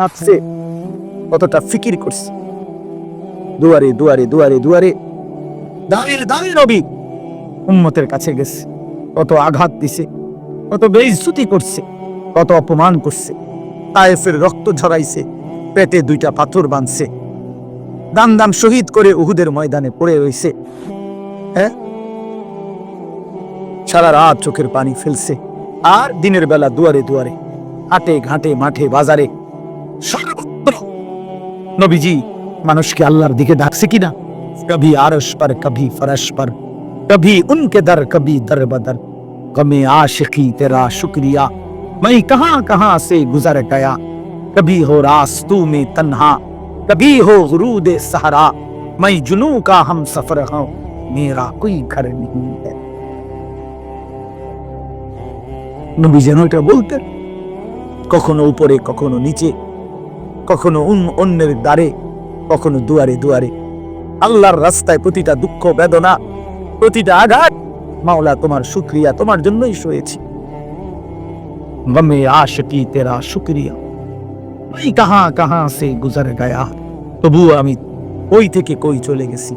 কাঁপছে কতটা ফিকির করছে? দুয়ারে দুয়ারে দুয়ারে দুয়ারে দাঁড়িয়ে দাঁড়িয়ে নবী উম্মতের কাছে গেছে। কত আঘাত দিছে, কত বেইজ্জতি করছে, কত অপমান করছে। তায়েফের রক্ত ঝরাইছে, পেটে দুইটা পাথর বাঁধছে। দাম দাম শহীদ করে উহুদের ময়দানে পড়ে রইছে। হ্যাঁ? সারা রাত চোখের পানি ফেলছে। আর দিনের বেলা দুয়ারে দুয়ারে, হাটে, ঘাটে, মাঠে, বাজারে নবীজি মানুষকে আল্লাহর দিকে ডাকছে কিনা কবি আরশ पर कभी फरश पर कभी उनके दर कभी दर बदर कमे आशिकी तेरा शुक्रिया मैं कहां कहां से गुजर गया कभी हो रास्तू में तन्हा कभी हो गुरूद सहरा मैं जुनू का हम सफर हूं मेरा कोई घर नहीं है নবী যেন এটা বলতেন কখনো উপরে কখনো নিচে কখনো অন্য- অন্যের দ্বারে, কখনো দুয়ারে দুয়ারে। আল্লাহর রাস্তায় প্রতিটা দুঃখ, বেদনা, প্রতিটা আঘাত, মাওলা তোমার শুক্রিয়া, তোমার জন্যই সয়েছি। গমে আশকি তেরা শুক্রিয়া। ওই কাহা কাহা সে গুজার গায়া। তবু আমি ওই থেকে কই চলে গেছি।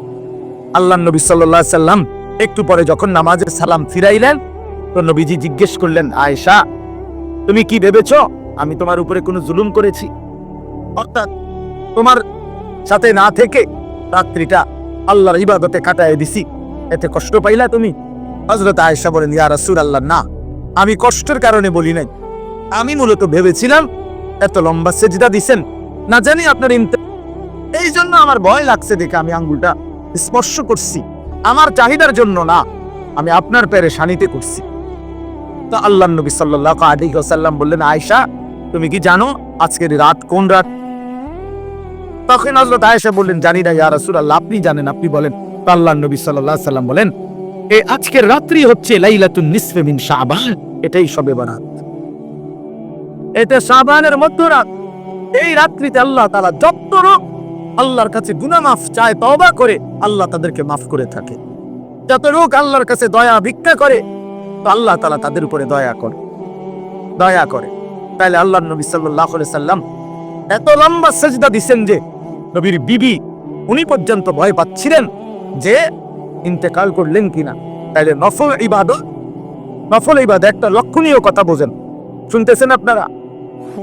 আল্লাহ নবী আলাইহি সাল্লাম একটু পরে যখন নামাজের সালাম ফিরাইলেন, তো নবীজি জিজ্ঞেস করলেন, আয়েশা, তুমি কি ভেবেছ আমি তোমার উপরে কোনো জুলুম করেছি? অর্থাৎ তোমার সাথে না থেকে রাত্রিটা আল্লাহর ইবাদতে কাটায় দিছি। এতে কষ্ট পাইলা তুমি? হজরত আয়েশা বলেন, ইয়া রাসূলুল্লাহ, না, আমি কষ্টের কারণে বলি নাই। আমি মূলত ভেবেছিলাম, এত লম্বা সেজদা দিছেন। না জানি আপনার এই জন্য আমার ভয় লাগছে দেখে আমি আঙ্গুলটা স্পর্শ করছি। আমার চাহিদার জন্য না, আমি আপনার পেরেশানিতে করছি। তো আল্লাহ নবী সাল্লাল্লাহু আলাইহি ওয়াসাল্লাম বললেন, আয়েশা, তুমি কি জানো আজকের রাত কোন রাত? তখন হযরত আয়েশা বললেন, জানি না ইয়া রাসূলুল্লাহ, আপনি জানেন, আপনি বলেন। তো আল্লাহ নবী সাল্লাল্লাহু আলাইহি সাল্লাম বলেন এই আজকের রাত্রি হচ্ছে লাইলাতুন নিসফে মিন শাবান। এটাই সবে বরাত। এটা শাবানের মধ্যরাত এই রাত্রিতে আল্লাহ তাআলা যত লোক আল্লাহর কাছে গুনাহ মাফ চায়, তওবা করে, আল্লাহ তাদেরকে মাফ করে থাকে। যত লোক আল্লাহর কাছে দয়া ভিক্ষা করে, তো আল্লাহ তালা তাদের উপরে দয়া করে। দয়া করে। তাইলে আল্লাহ নবী সাল্লাহ সাল্লাম এত লম্বা সেজদা দিছেন যে নবীর বিবি, উনি পর্যন্ত ভয় পাচ্ছিলেন যে ইন্তেকাল করলেন কিনা। তাইলে নফল ইবাদত নফল ইবাদত একটা লক্ষণীয় কথা বোঝেন। শুনতেছেন আপনারা?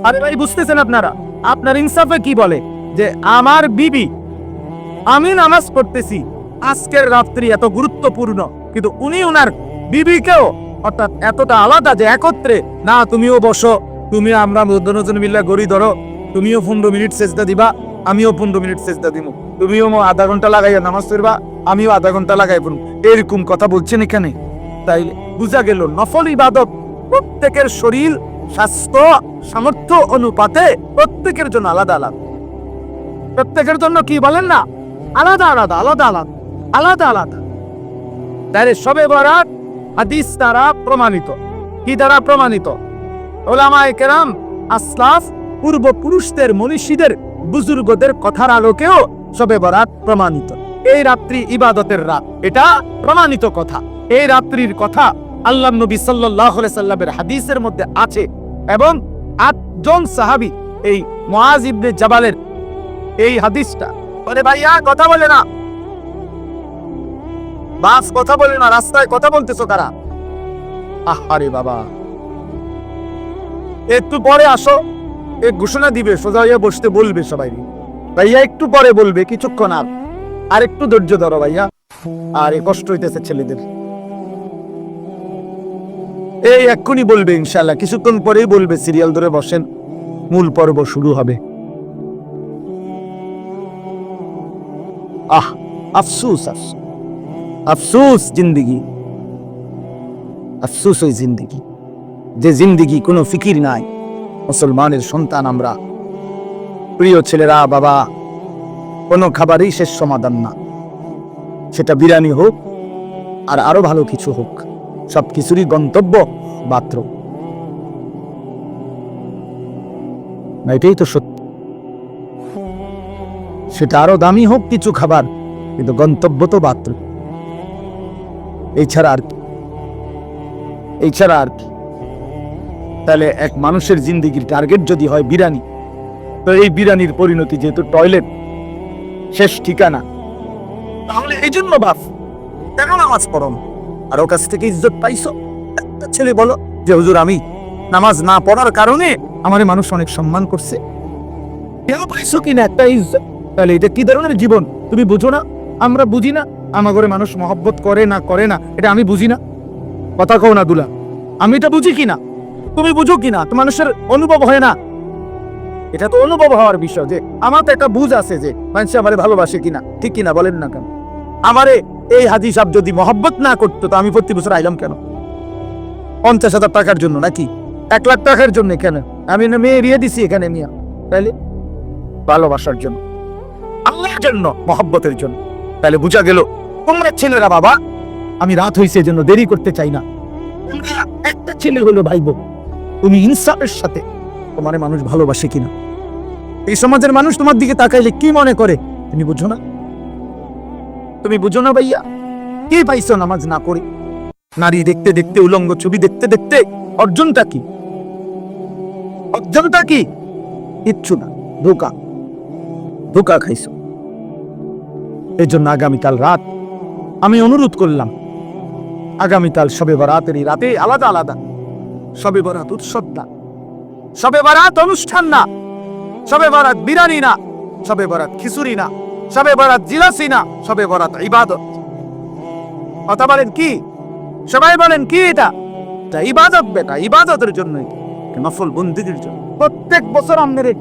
আরে ভাই, বুঝতেছেন আপনারা? আপনার ইনসাফে কি বলে? যে আমার বিবি, আমি নামাজ পড়তেছি, আজকের রাত্রি এত গুরুত্বপূর্ণ, কিন্তু উনি ওনার বিবিকেও অর্থাৎ এতটা আলাদা যে একত্রে, না, তুমিও বসো, তুমি আমরা দুজন মিল্লা গড়ি ধরো, তুমিও পনেরো মিনিট চেষ্টা দিবা আমিও পনেরো মিনিট চেষ্টা দিব তুমিও আধা ঘণ্টা লাগাইয়া নামাজ পড়বা, আমিও আধা ঘণ্টা লাগাই পড়ব এরকম কথা বলছেন এখানে? তাই বুঝা গেল, নফল ইবাদত প্রত্যেকের শরীর, স্বাস্থ্য, সামর্থ্য, অনুপাতে প্রত্যেকের জন্য আলাদা আলাদা। প্রত্যেকের জন্য কি বলেন না? আলাদা আলাদা আলাদা আলাদা আলাদা আলাদা। তাহলে সবে বরাত হাদিস দ্বারা প্রমাণিত। কি দ্বারা প্রমাণিত? ওলামায় কেরাম, আসলাফ, পূর্বপুরুষদের, মনীষীদের বুজুর্গদের কথার আলোকেও সবে বরাত প্রমাণিত। এই রাত্রি ইবাদতের রাত। এটা প্রমাণিত কথা। এই রাত্রির কথা আল্লাহ নবী সাল্লাহ সাল্লামের হাদিসের মধ্যে আছে এবং আটজন সাহাবি, এই মুআজ ইবনে জাবালের এই হাদিসটা। বলে, ভাইয়া, কথা বলে না। বাস, কথা বলে না। রাস্তায় কথা বলতেছো কারা? আহারে বাবা। একটু পরে আসো। এ ঘোষণা দিবে, সোজা হইয়া বসতে বলবে সবাই। ভাইয়া, একটু পরে বলবে, কিছুক্ষণ আর। আর একটু ধৈর্য ধরো ভাইয়া। আর এ কষ্ট হইতেছে ছেলেদের। এই এক্ষুনি বলবে ইনশাল্লাহ কিছুক্ষণ পরেই বলবে, সিরিয়াল ধরে বসেন। মূল পর্ব শুরু হবে। আহ, আফসুস আফসুস। আফসুস, জিন্দিগি। আফসুস ওই জিন্দিগি। যে জিন্দিগি কোনো ফিকির নাই। মুসলমানের সন্তান আমরা। প্রিয় ছেলেরা, বাবা, কোনো খাবারই শেষ সমাধান না। সেটা বিরিয়ানি হোক, আর আরও ভালো কিছু হোক, সব কিছুরই গন্তব্য বাথরুম না, এটাই তো সত্যি। সেটা আরও দামি হোক কিছু খাবার, কিন্তু গন্তব্য তো বাথরুম এছাড়া আর কি। এছাড়া আর কি। তাহলে এক মানুষের জিন্দিগির টার্গেট যদি হয় বিরানি, তো এই বিরানির পরিণতি যেহেতু টয়লেট শেষ ঠিকানা। তাহলে এই জন্য বাপ কেন নামাজ পড়ো। আর ওর কাছ থেকে ইজ্জত পাইছো? একটা ছেলে বলো যে, হুজুর, আমি নামাজ না পড়ার কারণে আমার মানুষ অনেক সম্মান করছে। কেন পাইছো কিনা একটা ইজ্জত? তাহলে এটা কি ধরনের জীবন? তুমি বুঝো না? আমরা বুঝি না। আমার ঘরে মানুষ মহব্বত করে না করে না। এটা আমি বুঝি না। কথা কও না দুলা। আমি এটা বুঝি কিনা? তুমি বুঝো কিনা তো মানুষের অনুভব হয় না। এটা তো অনুভব হওয়ার বিষয় যে, আমার তো একটা বুঝ আছে যে, মানুষ আমারে ভালোবাসে কিনা, ঠিক কিনা বলেন না কেন? আমারে এই হাজি সাহেব যদি মহব্বত না করতো, তো আমি প্রতি বছর আইলাম কেন? পঞ্চাশ হাজার টাকার জন্য নাকি? এক লাখ টাকার জন্য কেন? আমি না মেয়ে বিয়ে দিছি এখানে মিয়া, তাইলে? ভালোবাসার জন্য। আল্লাহর জন্য, মহব্বতের জন্য। তাহলে বুঝা গেল, তোমরা ছেলেরা বাবা, আমি রাত হয়েছে জন্য দেরি করতে চাই না। একটা ছেলে হলো ভাইব তুমি ইনসাফের সাথে তোমার মানুষ ভালোবাসে কিনা? এই সমাজের মানুষ তোমার দিকে তাকাইলে কি মনে করে? তুমি বুঝো না? তুমি বুঝো না ভাইয়া? কি পাইছো নামাজ না করে নারী দেখতে দেখতে উলঙ্গ ছবি দেখতে দেখতে অর্জনটা কি? অর্জনটা কি? কিচ্ছু না, ধোকা। ধোকা খাইছো। এই জন্য আগামীকাল রাত আমি অনুরোধ করলাম। আগামীকাল সবে বরাতের এই রাতে আলাদা আলাদা সবে বরাত উৎসব না। সবে বরাত অনুষ্ঠান না। সবে বরাত বিরানি না। সবে বরাত খিচুড়ি না। সবে বরাত জিলাসি না। সবে বরাত ইবাদত। কথা বলেন কি? সবাই বলেন কি এটা? এটা ইবাদত বেটা, ইবাদতের জন্য নফল বন্দিদের জন্য। প্রত্যেক বছর আমাদের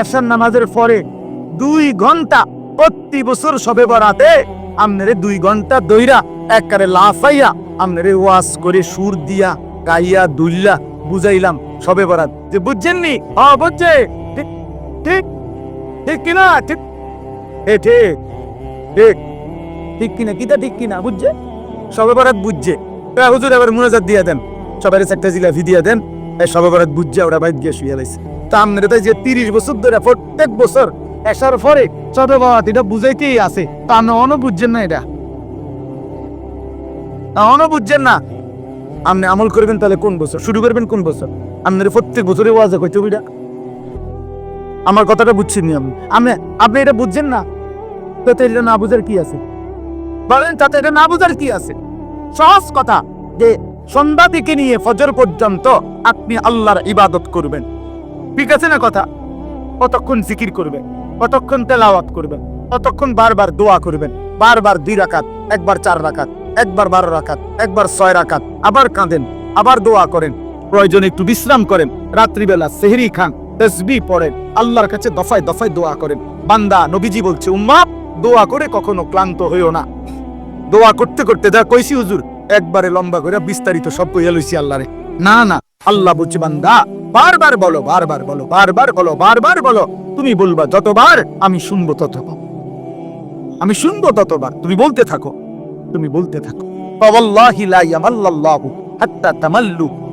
এসার নামাজের পরে দুই ঘণ্টা প্রতি বছর সবে বরাতে আমনের দুই ঘণ্টা দইরা একবারে লাফাইয়া আমনের ওয়াজ করে সুর দিয়া গাইয়া দুইলা বুঝাইলাম সবে বরাত। যে বুঝছেননি হ্যাঁ বুঝছে। ঠিক ঠিক ঠিক কিনা? ঠিক, এ, ঠিক ঠিক। ঠিক কিনা? কিটা ঠিক কিনা? বুঝছে? সবে বরাত বুঝছে। হুজুর, এবার মুনাজাত দিয়া দেন। সবাই একটা জিলাফি দিয়া দেন। এই সবে বরাত বুঝছে, ওরা বাইর গিয়ে শুয়ে লাইছে। তা আমনের তাই যে তিরিশ বছর ধরে প্রত্যেক বছর এসার পরে সবে বরাত, এটা বুঝাইতেই আছে। তা না অন বুঝছেন না এটা? অন বুঝছেন না? আপনি আমল করবেন তাহলে কোন বছর? শুরু করবেন কোন বছর? আপনার প্রত্যেক বছরে ওয়াজে কইতে বিটা আমার কথাটা বুঝছেন আপনি। আপনি আপনি এটা বুঝছেন না? তাতে এটা না বুঝার কি আছে? বলেন, তাতে এটা না বুঝার কি আছে? সহজ কথা যে সন্ধ্যা থেকে নিয়ে ফজর পর্যন্ত আপনি আল্লাহর ইবাদত করবেন। ঠিক আছে না কথা? কতক্ষণ জিকির করবেন, কতক্ষণ তেলাওয়াত করবেন, কতক্ষণ বারবার দোয়া করবেন, বারবার দুই রাকাত, একবার চার রাকাত। একবার বারো রাকাত, একবার ছয় রাখাত আবার কাঁদেন, আবার দোয়া করেন। প্রয়োজনে একটু বিশ্রাম করেন, রাত্রিবেলা সেহরি খান তসবি পড়েন, আল্লাহর কাছে দফায় দফায় দোয়া করেন। বান্দা নবীজি বলছে, উম্মা, দোয়া করে কখনো ক্লান্ত হইও না। দোয়া করতে করতে দা কইছি হুজুর, একবারে লম্বা করে বিস্তারিত সব কইয়া লইছি আল্লাহরে। না না, আল্লাহ বলছে, বান্দা, বারবার বলো বারবার বলো বারবার বলো বারবার বলো, তুমি বলবা যতবার, আমি শুনব ততবার। আমি শুনব ততবার, তুমি বলতে থাকো। তুমি বলতে থাকো।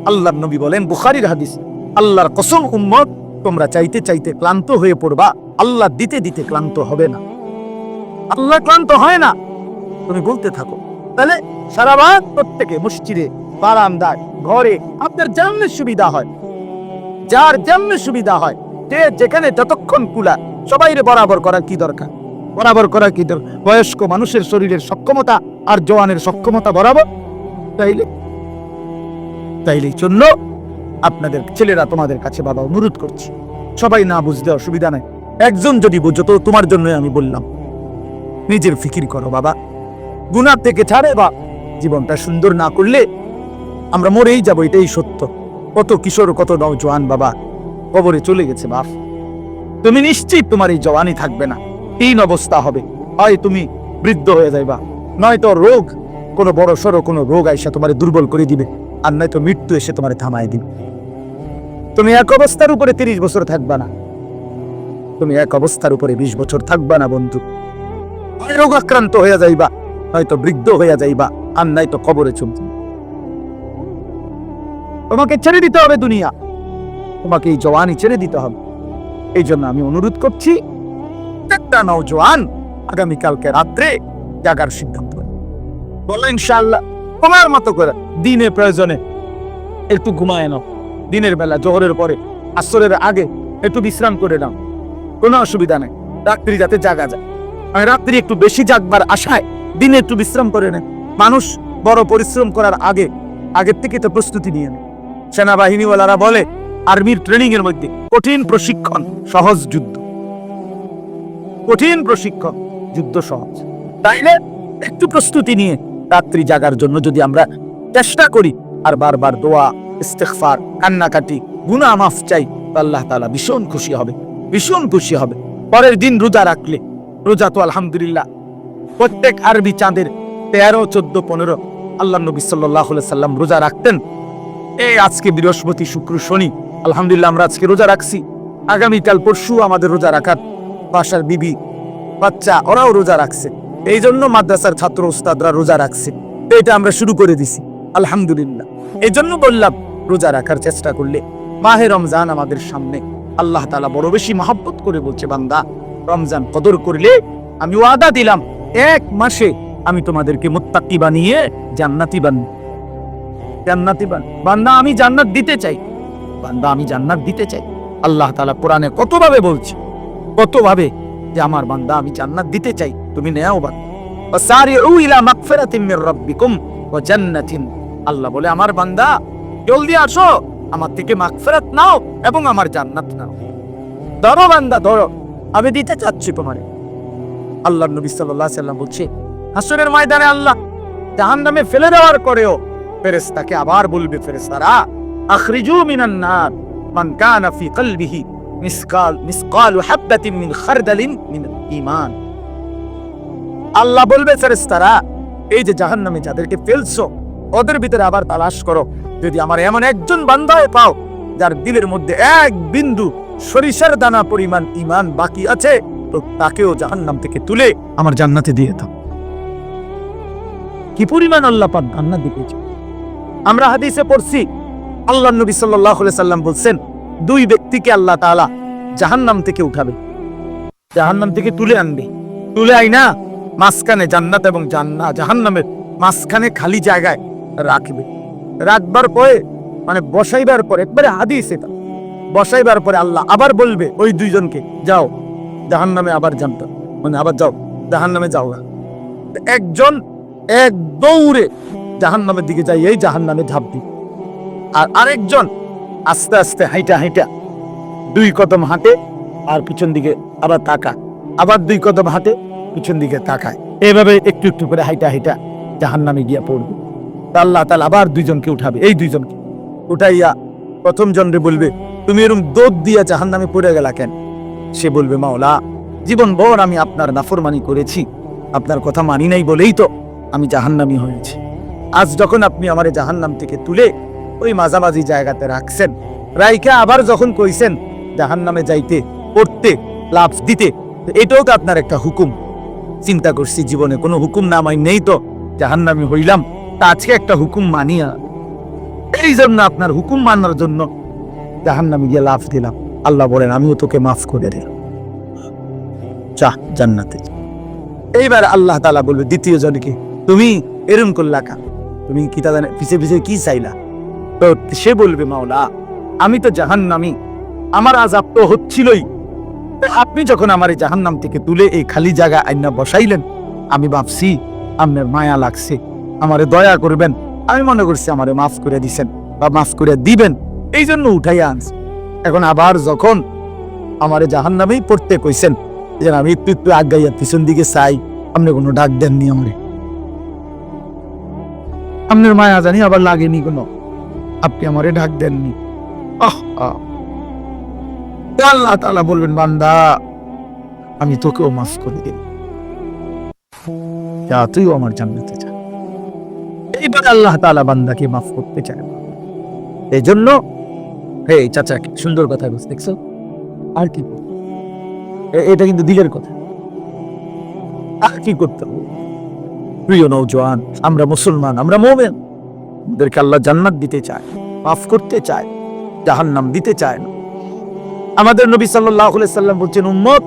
আল্লাহর নবী বলেন, বুখারীর হাদিস, আল্লাহর কসম উম্মত, তোমরা চাইতে চাইতে ক্লান্ত হয়ে পড়বা, আল্লাহ দিতে দিতে ক্লান্ত হবে না। আল্লাহ ক্লান্ত হয় না। তুমি বলতে থাকো। তাহলে সারা রাত প্রত্যেকে মসজিদে, বারান্দায়, ঘরে, আপনার যেমন সুবিধা হয়, যার যেমন সুবিধা হয় যে যেখানে যতক্ষণ কুলা সবাই বরাবর করার কি দরকার? বরাবর করা কি বয়স্ক মানুষের শরীরের সক্ষমতা আর জওয়ানের সক্ষমতা বরাবর? তাইলে তাইলে জন্য আপনাদের ছেলেরা তোমাদের কাছে বাবা অনুরোধ করছি। সবাই না বুঝতে অসুবিধা নাই। একজন যদি বুঝো তো তোমার জন্য আমি বললাম। নিজের ফিকির করো বাবা। গুনার থেকে ছাড়ে বা জীবনটা সুন্দর না করলে আমরা মরেই যাব, এটাই সত্য। কত কিশোর, কত নওজোয়ান বাবা। কবরে চলে গেছে বাপ। তুমি নিশ্চিত তোমার এই জওয়ানি থাকবে না। তিন অবস্থা হবে। হয় তুমি বৃদ্ধ হয়ে যাইবা। নয়তো রোগ, কোনো বড় সড়ো কোনো রোগ আইসা তোমার দুর্বল করে দিবে, আর নয়তো মৃত্যু এসে তোমার থামায় দিবে। তুমি এক অবস্থার উপরে তিরিশ বছর থাকবা না। তুমি এক অবস্থার উপরে বিশ বছর থাকবা না, বন্ধু। রোগ আক্রান্ত হয়ে যাইবা, নয়তো বৃদ্ধ হয়ে যাইবা, আর নয়তো কবরে চলবে তোমাকে ছেড়ে দিতে হবে দুনিয়া। তোমাকে এই জওয়ানি ছেড়ে দিতে হবে। এই জন্য আমি অনুরোধ করছি প্রত্যেকটা নওজোয়ান আগামীকালকে রাত্রে জাগার সিদ্ধান্ত। বলো ইনশাআল্লাহ, তোমার মতো করে দিনে প্রয়োজনে একটু ঘুমায় নাও। দিনের বেলা, জোহরের পরে, আসরের আগে একটু বিশ্রাম করে নাও। কোনো অসুবিধা নেই, রাত্রি যাতে জাগা যায়। আমি রাত্রি একটু বেশি জাগবার আশায় দিনে একটু বিশ্রাম করে নেন মানুষ বড় পরিশ্রম করার আগে, আগের থেকে তো প্রস্তুতি নিয়ে নেয়। সেনাবাহিনীওয়ালারা বলে, আর্মির ট্রেনিং এর মধ্যে কঠিন প্রশিক্ষণ সহজ যুদ্ধ। কঠিন প্রশিক্ষণ যুদ্ধ সহজ। তাইলে একটু প্রস্তুতি নিয়ে রাত্রি জাগার জন্য যদি আমরা চেষ্টা করি, আর বারবার দোয়া, ইস্তেগফার, কান্নাকাটি গুনা মাফ চাই আল্লাহ তাআলা ভীষণ খুশি হবে, ভীষণ খুশি হবে। পরের দিন রোজা রাখলে, রোজা তো আলহামদুলিল্লাহ। প্রত্যেক আরবি চাঁদের তেরো, চোদ্দ, পনেরো, আল্লাহ নবী সাল্লাহ সাল্লাম রোজা রাখতেন। এই আজকে বৃহস্পতি, শুক্র, শনি, আলহামদুলিল্লাহ আমরা আজকে রোজা রাখছি। আগামীকাল পরশু আমাদের রোজা রাখার বাসার বিবি, বাচ্চা, ওরাও রোজা রাখছে। এই জন্য মাদ্রাসার ছাত্র উস্তাদরা রোজা রাখছে। এটা আমরা শুরু করে দিছি। আলহামদুলিল্লাহ। এই জন্য বললাম, রোজা রাখার চেষ্টা করলে মাহে রমজান আমাদের সামনে। আল্লাহ তালা বড় বেশি মহাব্বত করে বলছে, বান্দা, রমজান কদর করলে আমি ওয়াদা দিলাম, এক মাসে আমি তোমাদেরকে মুত্তাকি বানিয়ে জান্নাতি বান জান্নাতি বান, বান্দা, আমি জান্নাত দিতে চাই। বান্দা, আমি জান্নাত দিতে চাই। আল্লাহ তাআলা কোরআনে কতভাবে বলছে কতভাবে যে আমার বান্দা আমি জান্নাত দিতে চাই, তুমি নেও বান ওয়াসারিউ ইলা মাগফিরাতিন মির রাব্বিকুম ওয়া জান্নাতিন। আল্লাহ বলে, আমার বান্দা, জলদি আসো, আমার থেকে মাগফিরাত নাও এবং আমার জান্নাত নাও। ধরো বান্দা, ধরো, আমি দিতে চাচ্ছি তোমারে। আল্লাহ নবী সাল্লাল্লাহু আলাইহি সাল্লাম বলছে, হাসরের ময়দানে আল্লাহ জাহান্নামে ফেলে দেওয়ার পরেও ফেরেশতাকে আবার বলবে, ফেরেশতারা, আখরিজু মিনান নার, মান কানা ফি কলবিহি মিসকাল মিসকাল মিন খারদালিন মিন ঈমান। আল্লাহ বলবে, ফেরেশতারা, এই যে জাহান্নামে যাদেরকে ফেলছো, ওদের ভিতরে আবার তালাশ করো। যদি আমার এমন একজন বান্দায় পাও, যার দিলের মধ্যে এক বিন্দু সরিষার দানা পরিমাণ ঈমান বাকি আছে, তো তাকেও জাহান্নাম থেকে তুলে আমার জান্নাতে দিয়ে দাও। কি পরিমাণ আল্লাহ পাক জান্নাত দিতেছে আমরা হাদিসে পড়ছি, আল্লাহ নবী সাল্লাল্লাহু আলাইহি সাল্লাম বলছেন দুই ব্যক্তিকে আল্লাহ তাআলা জাহান্নাম থেকে উঠাবে। জাহান্নাম থেকে তুলে আনবে। তুলে আইনা মাঝখানে জান্নাত এবং জান্না, জাহান্নামের মাঝখানে খালি জায়গায় রাখবে। রাখবার পরে মানে বসাইবার পরে, একবারে হাদিস এটা। বসাইবার পরে আল্লাহ আবার বলবে, ওই দুইজনকে যাও, জাহান্নামে আবার জানতাম মানে আবার যাও, জাহান্নামে যাও না। একজন এক দৌড়ে জাহান্নামের দিকে যাই এই জাহান্নামে ঝাঁপ দিই আর আরেকজন আস্তে আস্তে হাইটা হাইটা দুই কদম হাঁটে আর পিছন দিকে আবার তাকা আবার দুই কদম হাঁটে, পিছন দিকে তাকায়। এভাবে একটু একটু করে হাইটা হাইটা জাহান্নামে গিয়া পড়বে। তা আল্লাহ তাআলা আবার দুইজনকে উঠাবে। এই দুইজনকে উঠাইয়া প্রথম জনরে বলবে, তুমি এরকম দোদ দিয়া জাহান্নামে পড়ে গেলা কেন? সে বলবে, মাওলা, জীবন বর আমি আপনার নাফরমানি করেছি। আপনার কথা মানি নাই বলেই তো আমি জাহান্নামি হয়েছি। আজ যখন আপনি আমার জাহান্নাম থেকে তুলে ওই মাঝামাঝি জায়গাতে রাখছেন। রাইকা আবার যখন কইছেন, জাহান্নামে যাইতে, পড়তে লাভ দিতে, তো এটাও তো আপনার একটা হুকুম। চিন্তা করছি জীবনে কোনো হুকুম না মাই নেই তো, জাহান্নামি হইলাম, তা আজকে একটা হুকুম মানিয়া। এই জন্য আপনার হুকুম মানার জন্য জাহান্নামে গিয়ে লাভ দিলাম। আল্লাহ বলেন, আমিও তোকে মাফ করে দিলাম। চাহ জান্নাতে। এইবার আল্লাহ তালা বলবে, দ্বিতীয় জনকে, তুমি এরম করলা কা তুমি কি তাদের পিছে পিছে কি চাইলা? তো সে বলবে, মাওলা, আমি তো জাহান্নামি, আমার আজাব তো হচ্ছিলই। আপনি যখন আমার এই জাহান্নাম থেকে তুলে এই খালি জায়গা আইনা বসাইলেন, আমি ভাবছি আপনার মায়া লাগছে, আমারে দয়া করবেন, আমি মনে করছি আমারে মাফ করে দিছেন বা মাফ করে দিবেন এই জন্য উঠাইয়া আনছি। এখন আবার যখন আমারে জাহান্নামেই পড়তে কইছেন যেন আমি একটু একটু আগাইয়া পিছন দিকে চাই, আপনি কোনো ডাক দেননি আমারে। আপনার মায়া জানি আবার লাগেনি কোনো। আপনি আমারে ডাক দেননি। আহ। আল্লাহ তাআলা বলবেন, বান্দা, আমি তোকেও মাফ করে দিই যা আমার জান্নাতে যা। এইবার আল্লাহ তালা বান্দাকে মাফ করতে চায় এই জন্য হে চাচা সুন্দর কথা বলছে, দেখছ? আর কি এটা কিন্তু দিলের কথা। আর কি করতে হবে? প্রিয় নৌজওয়ান আমরা মুসলমান, আমরা মোমেন। আমাদেরকে আল্লাহ জান্নাত দিতে চায়, মাফ করতে চায়, জাহান্নাম দিতে চায় না। আমাদের নবী আলাইহি সাল্লাম বলছেন, উম্মত,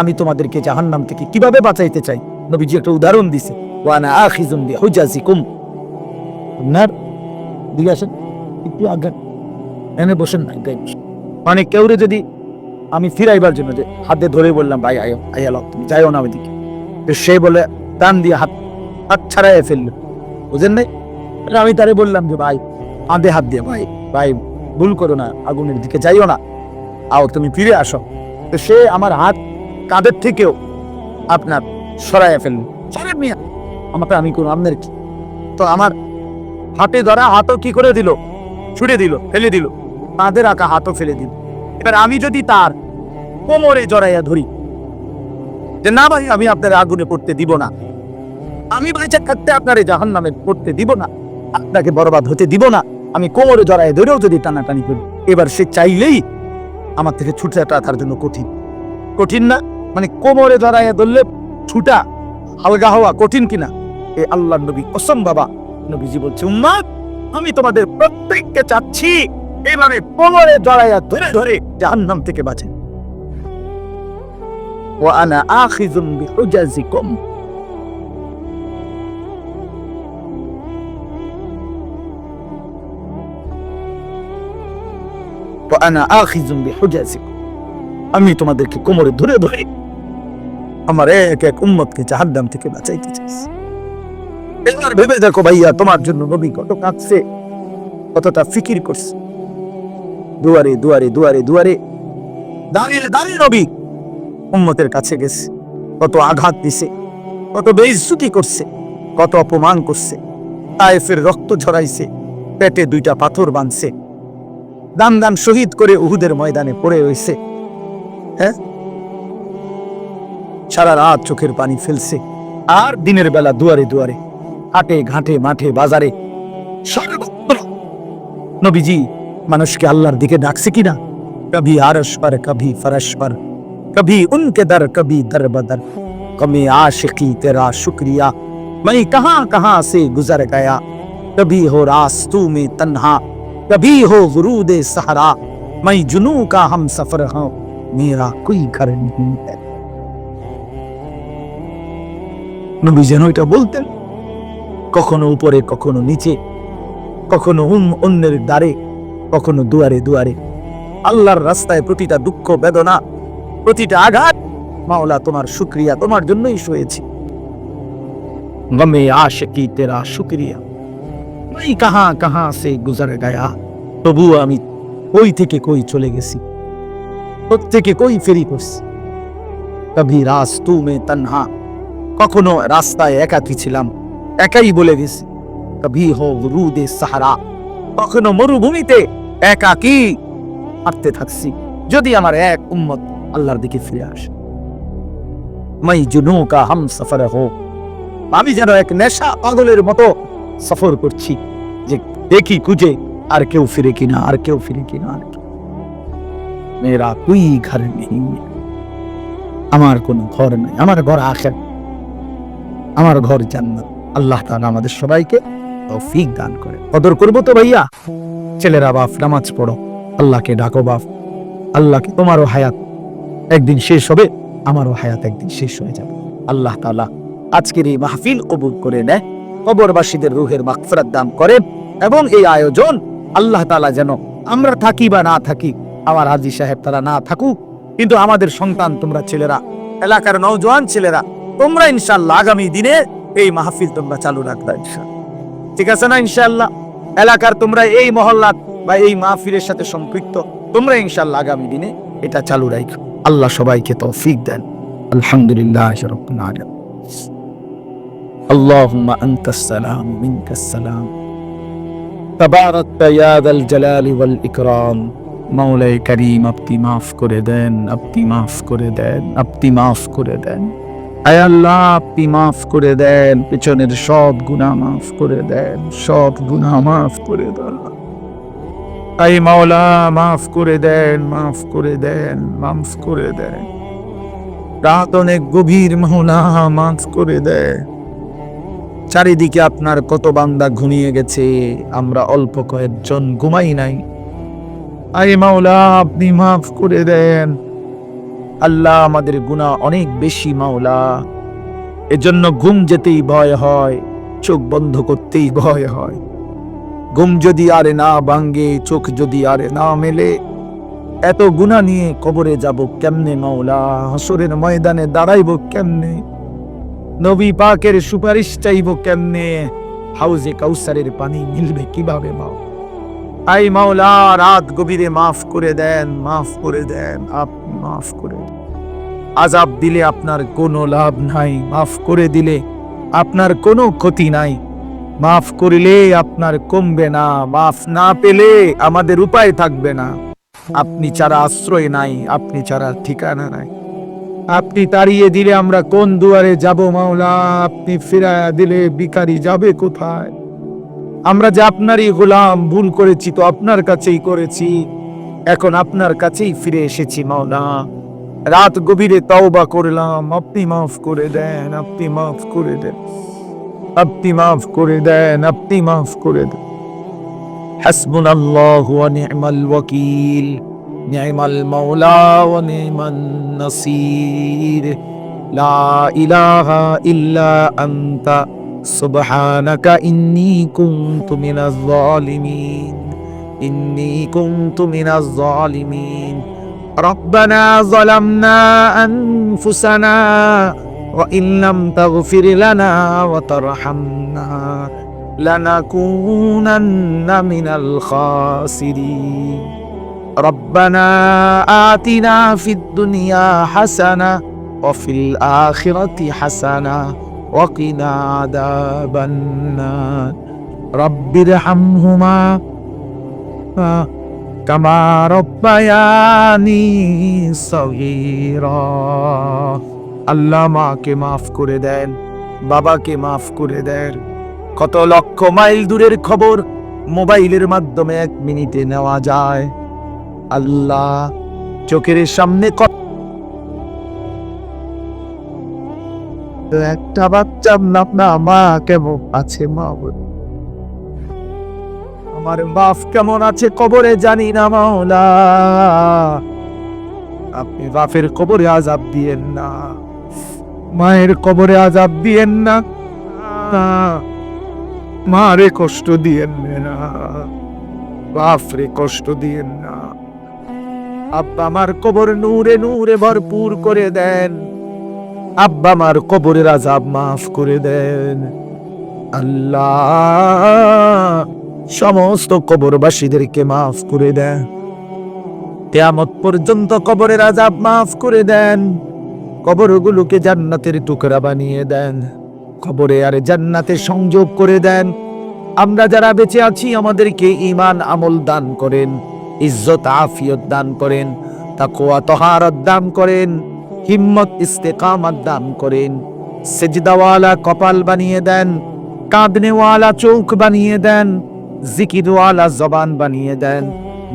আমি তোমাদেরকে জাহান্নাম থেকে কীভাবে বাঁচাইতে চাই? নবীজি একটা উদাহরণ দিছে, ওয়ানা আপনার দিকে আসেন, একটু আগে এনে বসেন বসেন। মানে কেউরে যদি আমি ফিরাইবার জন্য যে হাতে ধরে বললাম, ভাই, আয় লও তুমি যাইও না ওইদিকে। সে বলে, টান দিয়ে হাত হাত ছাড়াই ফেলল। বুঝেন নাই? আমি তারে বললাম যে, ভাই, কাঁধে হাত দিয়ে, ভাই ভাই, ভুল করো না, আগুনের দিকে যাইও না। আও, তুমি ফিরে আসো। তো সে আমার হাত কাঁধের থেকেও আপনার সরাইয়া ফেলল। সরেন মিয়া, আমাকে আমি কোনো আপনার কি? তো আমার হাতে ধরা হাতও কি করে দিল? ছুড়ে দিল, ফেলে দিল, কাঁধে রাখা হাতও ফেলে দিল। এবার আমি যদি তার কোমরে জড়াইয়া ধরি, যে, না ভাই, আমি আপনার আগুনে পড়তে দিব না। আমি বাইচা থাকতে আপনার এই জাহান নামে পড়তে দিব না। আপনাকে বরবাদ হতে দিব না। আমি কোমরে জড়ায় ধরেও যদি টানাটানি করি, এবার সে চাইলেই আমার থেকে ছুটাটা তার জন্য কঠিন। কঠিন না মানে কোমরে জড়ায় ধরলে ছুটা হালকা হওয়া কঠিন কিনা? এ আল্লাহ নবী কসম বাবা, নবীজি বলছে, উম্মাদ, আমি তোমাদের প্রত্যেককে চাচ্ছি এভাবে কোমরে জড়াইয়া ধরে ধরে জাহান্নাম থেকে বাঁচেন ও আনা আখিজুম বিহুজাজিকুম। আমি তোমাদেরকে কোমরে ধরে ধরে আমার এক এক উম্মতকে জাহান্নাম থেকে বাঁচাইতে চাইছি। ভেবে দেখো ভাইয়া, তোমার জন্য নবী কত কাঁদছে, কতটা ফিকির করছে। দুয়ারে দুয়ারে দুয়ারে দুয়ারে দাঁড়িয়ে দাঁড়িয়ে নবী উম্মতের কাছে গেছে, কত আঘাত দিছে, কত বেইজ্জুতি করছে, কত অপমান করছে, তায়েফের রক্ত ঝরাইছে, পেটে দুইটা পাথর বাঁধছে দান দান শহীদ করে উহুদের ময়দানে পড়ে রয়েছে হ্যাঁ সারা রাত চোখের পানি ফেলছে আর দিনের বেলা দুয়ারে দুয়ারে হাটে ঘাটে মাঠে বাজারে সর্বত্র নবীজি মানুষকে আল্লাহর দিকে ডাকছে কিনা কবি আরশ पर कभी फरश पर कभी उनके दर कभी दर बदर कमी आशिकी तेरा शुक्रिया मैं कहां कहां से गुजर गया कभी हो रास्तों में तन्हा कभी हो गुरूद सहारा मैं जुनू का हम सफर हूं मेरा कोई घर नहीं है নবী যেন এটা বলতেন কখনো উপরে কখনো নিচে কখনো উম- অন্যের দ্বারে কখনো দুয়ারে দুয়ারে আল্লাহর রাস্তায় প্রতিটা দুঃখ বেদনা প্রতিটা আঘাত মাওলা তোমার শুক্রিয়া তোমার জন্যই শুয়েছি গমে আশকি তেরা শুক্রিয়া ওই কাহা কাহা সে গুজারে গায়া। তবু আমি কই থেকে কই চলে গেছি? থেকে কই ফেরি করছি? কবি রাস্তু মে তনহা। কখনো রাস্তায় একাকি ছিলাম, একাই বলে গেছি কবি হো রুদে সাহারা। কখনো মরুভূমিতে একা কি হাঁটতে থাকছি, যদি আমার এক উম্মত আল্লাহর দিকে ফিরে আসে। মাই জুনু কা হাম সফর হো আমি যেন এক নেশা পাগলের মতো সফর করছি যে দেখি খুঁজে আর কেউ ফিরে কিনা, আর কেউ ফিরে কিনা, আর কেউ। মেরা কুই ঘর নেই। আমার কোনো ঘর নাই, আমার ঘর আখের। আমার ঘর জান্নাত। আল্লাহ তাআলা আমাদের সবাইকে তৌফিক দান করে। কদর করব তো ভাইয়া। ছেলেরা বাপ, নামাজ পড়ো। আল্লাহকে ডাকো বাপ। আল্লাহকে তোমারও হায়াত একদিন শেষ হবে, আমারও হায়াত একদিন শেষ হয়ে যাবে। আল্লাহ তাআলা আজকের এই মাহফিল কবুল করে নেয়। কবরবাসীদের রুহের মাগফিরাত দান করে এবং এই আয়োজন আল্লাহ তাআলা যেন আমরা থাকি বা না থাকি, আমার হাজি সাহেব তারা না থাকুক, কিন্তু আমাদের সন্তান তোমরা ছেলেরা, এলাকার নওজোয়ান ছেলেরা, তোমরা ইনশাল্লাহ আগামী দিনে এই মাহফিল তোমরা চালু রাখবা ইনশাল্লাহ ঠিক আছে না ইনশাল্লাহ এলাকার তোমরা এই মহল্লা বা এই মাহফিলের সাথে সম্পৃক্ত, তোমরা ইনশাল্লাহ আগামী দিনে এটা চালু রাখো। আল্লাহ সবাইকে তৌফিক দেন। আলহামদুলিল্লাহ اللهم أنت السلام منك السلام تبارك يا ذا الجلال والإكرام মৌলাই করিম আপনি মাফ করে দেন আপনি মাফ করে দেন আপনি মাফ করে দেন আয় আল্লাহ আপনি মাফ করে দেন পেছনের সব গুনাহ মাফ করে দেন সব গুনাহ মাফ করে দেন আই মাওলা মাফ করে দেন মাফ করে দেন মাফ করে দেন রাত অনেক গভীর মাওলা মাফ করে দেন চারিদিকে আপনার কত বান্দা ঘুমিয়ে গেছে, আমরা অল্প কয়েকজন ঘুমাই নাই। আই মাওলা, আপনি মাফ করে দেন। আল্লাহ আমাদের গুনাহ অনেক বেশি মাওলা। এজন্য ঘুম যেতেই ভয় হয়, চোখ বন্ধ করতেই ভয় হয়। ঘুম যদি আরে না ভাঙ্গে চোখ যদি আরে না মেলে, এত গুণা নিয়ে কবরে যাব কেমনে মাওলা? হাসরের ময়দানে দাঁড়াইব কেমনে? নবী পাকের সুপারিশ চাইব কেমনে? হাউজে কাউসারের পানি মিলবে কীভাবে মাও আই মাওলা, রাত গভীরে মাফ করে দেন, মাফ করে দেন, আপনি মাফ করে। আজাব দিলে আপনার কোনো লাভ নাই, মাফ করে দিলে আপনার কোনো ক্ষতি নাই। মাফ করিলে আপনার কমবে না, মাফ না পেলে আমাদের উপায় থাকবে না। আপনি ছাড়া আশ্রয় নাই, আপনি ছাড়া ঠিকানা নাই। আপনি তাড়িয়ে দিলে আমরা কোন দুয়ারে যাব, মাওলা? আপনি ফিরায়া দিলে বিকারি যাবে কোথায়? আমরা যে আপনারই গোলাম, ভুল করেছি তো আপনার কাছেই করেছি। এখন আপনার কাছেই ফিরে এসেছি, মাওলা। রাত গভীরে তাওবা করলাম, আপনি মাফ করে দেন, আপনি মাফ করে দেন। আপনি মাফ করে দেন, আপনি মাফ করে দেন। হাসবুনাল্লাহু ওয়া নি'মাল ওয়াকিল। الوكيل نعم المولى ونعم النصير لا إله إلا أنت سبحانك إني كنت من الظالمين إني كنت من الظالمين ربنا ظلمنا أنفسنا وإن لم تغفر لنا وترحمنا لنكونن من الخاسرين ربنا آتنا في الدنيا حسنة وفي الآخرة حسنة وقنا عذاب النار رب ارحمهما كما ربياني صغيرا আল্লাহ মাকে মাফ করে দেন বাবাকে মাফ করে দেন কত লক্ষ মাইল দূরের খবর মোবাইলের মাধ্যমে এক মিনিটে নেওয়া যায় আল্লাহ চোখের সামনে কত একটা বাচ্চা না, মা কেমন আছে, মা। আমার বাপ কেমন আছে কবরে জানি না, মাওলা। আপনি বাপের কবরে আজাব দিয়েন না। মায়ের কবরে আজাব দিয়েন না। মারে কষ্ট দিয়েন না। বাপরে কষ্ট দিয়েন না। আব্বা আমার কবর নূরে নূরে ভরপুর করে দেন। আব্বা আমার কবরের আজাব মাফ করে দেন। আল্লাহ সমস্ত কবরবাসীদেরকে মাফ করে দেন। তেয়ামত পর্যন্ত কবরের আজাব মাফ করে দেন। কবরগুলোকে জান্নাতের টুকরা বানিয়ে দেন। কবরে আর জান্নাতে সংযোগ করে দেন। আমরা যারা বেঁচে আছি, আমাদেরকে ইমান আমল দান করেন। ইজ্জত, আফিয়ত দান করেন, তাকওয়া, তহারত দান করেন, হিম্মত, ইস্তেকামত দান করেন। সেজদাওয়ালা কপাল বানিয়ে দেন, কাঁদনেওয়ালা চোখ বানিয়ে দেন, জিকিরওয়ালা জবান বানিয়ে দেন,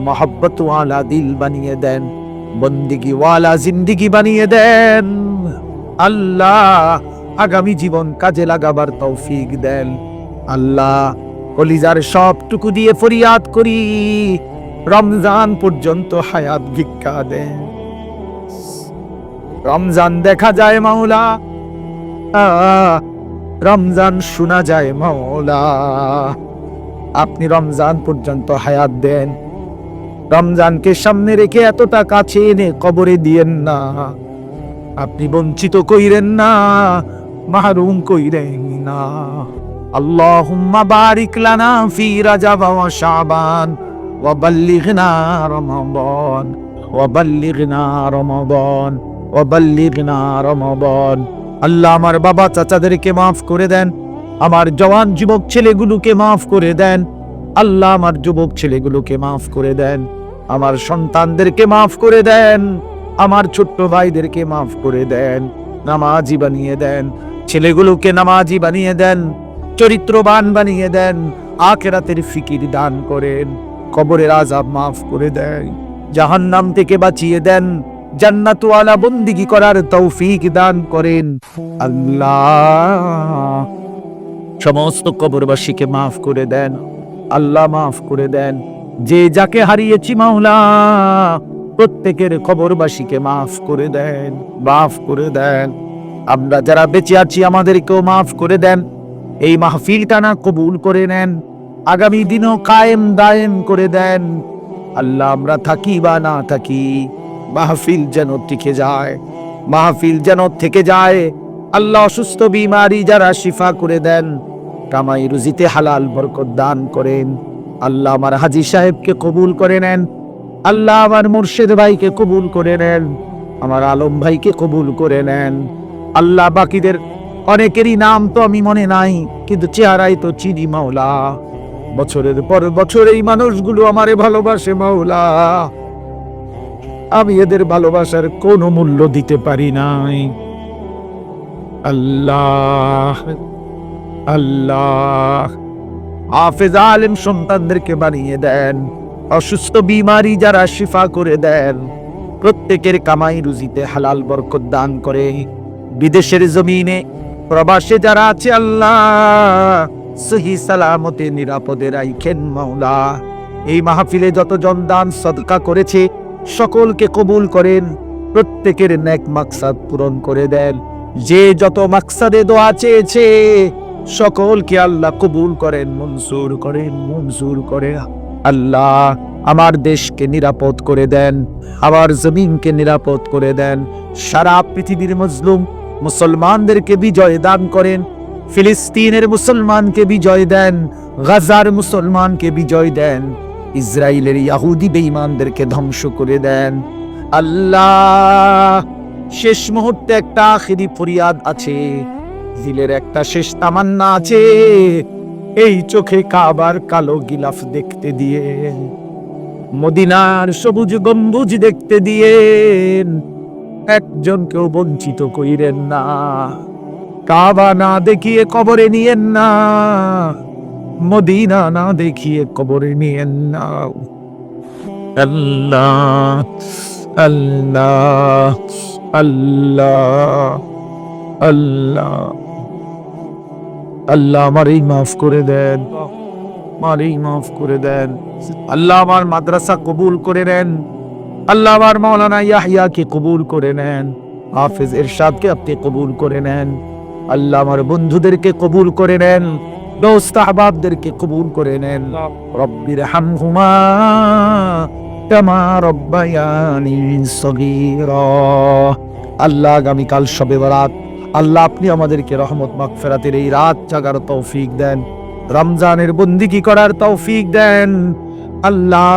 মহব্বতওয়ালা দিল বানিয়ে দেন, বন্দিগিওয়ালা জিন্দিগি বানিয়ে দেন। আল্লাহ আগামী জীবন কাজে লাগাবার তৌফিক দেন। আল্লাহ কলিজার সবটুকু দিয়ে ফরিয়াদ করি। রমজান পর্যন্ত হায়াত ভিক্ষা দেন রমজান দেখা যায় মাওলা রমজান শোনা যায় মাওলা। আপনি রমজান পর্যন্ত হায়াত দেন। রমজানকে সামনে রেখে এতটা কাছে এনে কবরে দিয়েন না। আপনি বঞ্চিত কইরেন না, মাহরুম কইরেন না। আল্লাহুম্মা বারিক লানা ফি রাজাব ওয়া শাবান। ওয়া বাল্লিগনা রমাদান ওয়া বাল্লিগনা রমাদান আল্লাহ আমার বাবা চাচাদেরকে মাফ করে দেন, আমার জওয়ান যুবক ছেলেগুলোকে মাফ করে দেন, আল্লাহ আমার যুবক ছেলেগুলোকে মাফ করে দেন, আমার সন্তানদেরকে মাফ করে দেন, আমার ছোট্ট ভাইদেরকে মাফ করে দেন, নামাজি বানিয়ে দেন, ছেলেগুলোকে নামাজি বানিয়ে দেন, চরিত্রবান বানিয়ে দেন, আখেরাতের ফিকির দান করেন। কবরের আজাব মাফ করে দেন জাহান্নাম থেকে বাঁচিয়ে দেন। জান্নাতওয়ালা বন্দিগি করার তৌফিক দান করেন। আল্লাহ। সমস্ত কবরবাসীকে মাফ করে দেন। আল্লাহ মাফ করে দেন। যে যাকে হারিয়েছি মাওলা, প্রত্যেকের কবরবাসীকে মাফ করে দেন, মাফ করে দেন। আমরা যারা বেঁচে আছি, আমাদেরকেও মাফ করে দেন। এই মাহফিলটা না কবুল করে নেন। আগামী দিনও কায়েম দায়েম করে দেন। আল্লাহ আমরা থাকি বা না থাকি, মাহফিল যেন টিকে যায়, মাহফিল যেন থেকে যায়। আল্লাহ অসুস্থ বিমারি যারা শিফা করে দেন, কামাই রুজিতে হালাল বরকত দান করেন। আল্লাহ আমার হাজি সাহেবকে কবুল করে নেন। আল্লাহ আমার মুর্শেদ ভাইকে কবুল করে নেন। আমার আলম ভাইকে কবুল করে নেন। আল্লাহ বাকিদের অনেকেরই নাম তো আমি মনে নাই, কিন্তু চেহারাই তো চিনি মাওলা। বছরের পর বছর এই মানুষগুলো আমারে ভালোবাসে, মাওলা। আমি এদের ভালোবাসার কোনো মূল্য দিতে পারি নাই। আল্লাহ আল্লাহ। হাফেজ আলেম সন্তানদেরকে বানিয়ে দেন। অসুস্থ বিমারি যারা শিফা করে দেন। প্রত্যেকের কামাই রুজিতে হালাল বরকত দান করে। বিদেশের জমিনে প্রবাসে যারা আছে, আল্লাহ। সহি সালামতে নিরাপদে রাইখেন মাওলা। এই মাহফিলে যতজন দান সদকা করেছে, সকলকে কবুল করেন, প্রত্যেকের নেক মাকসাদ পূরণ করে দেন। যে যত মাকসাদে দোয়া চেয়েছে, সকলকে আল্লাহ কবুল করেন, মনসুর করেন, মনসুর করে। আল্লাহ আমার দেশকে নিরাপদ করে দেন, আমার জমিনকে নিরাপদ করে দেন। সারা পৃথিবীর মজলুম মুসলমানদেরকে বিজয় দান করেন ফিলিস্তিনের মুসলমানকে বিজয় দেন, গাজার মুসলমানকে বিজয় দেন ইসরায়েলের ইয়াহুদি বেঈমানদেরকে ধ্বংস করে দেন। আল্লাহ, শেষ মুহূর্তে একটা আখিরি ফরিয়াদ আছে, দিলের একটা শেষ তামান্না আছে, এই চোখে কাবার কালো গিলাফ দেখতে দিয়ে, মদিনার সবুজ গম্বুজ দেখতে দিয়ে, একজনকেও বঞ্চিত কইরেন না। কাবা না দেখিয়ে কবরে নিয়েন না। মদিনা না দেখিয়ে কবরে নিয়েন না। আল্লাহ আল্লাহ আল্লাহ আল্লাহ। আল্লাহ আমারই মাফ করে দেন। আমারই মাফ করে দেন। আল্লাহ আমার মাদ্রাসা কবুল করে নেন। আল্লাহ আমার মৌলানা ইয়াহিয়াকে কবুল করে নেন। হাফিজ ইরশাদকে আপনি কবুল করে নেন। আল্লাহ আমার বন্ধুদেরকে কবুল করে নেন দোস্ত আহবাবদেরকে কবুল করে নেন। রব্বির হামহুমা কামা রব্বায়ানি সগীরা। আল্লাহ আগামীকাল শবে বরাত। আল্লাহ আপনি আমাদেরকে রহমত, মাগফিরাতের এই রাত জাগার তৌফিক দেন। রমজানের বন্দিগি করার তৌফিক দেন। আল্লাহ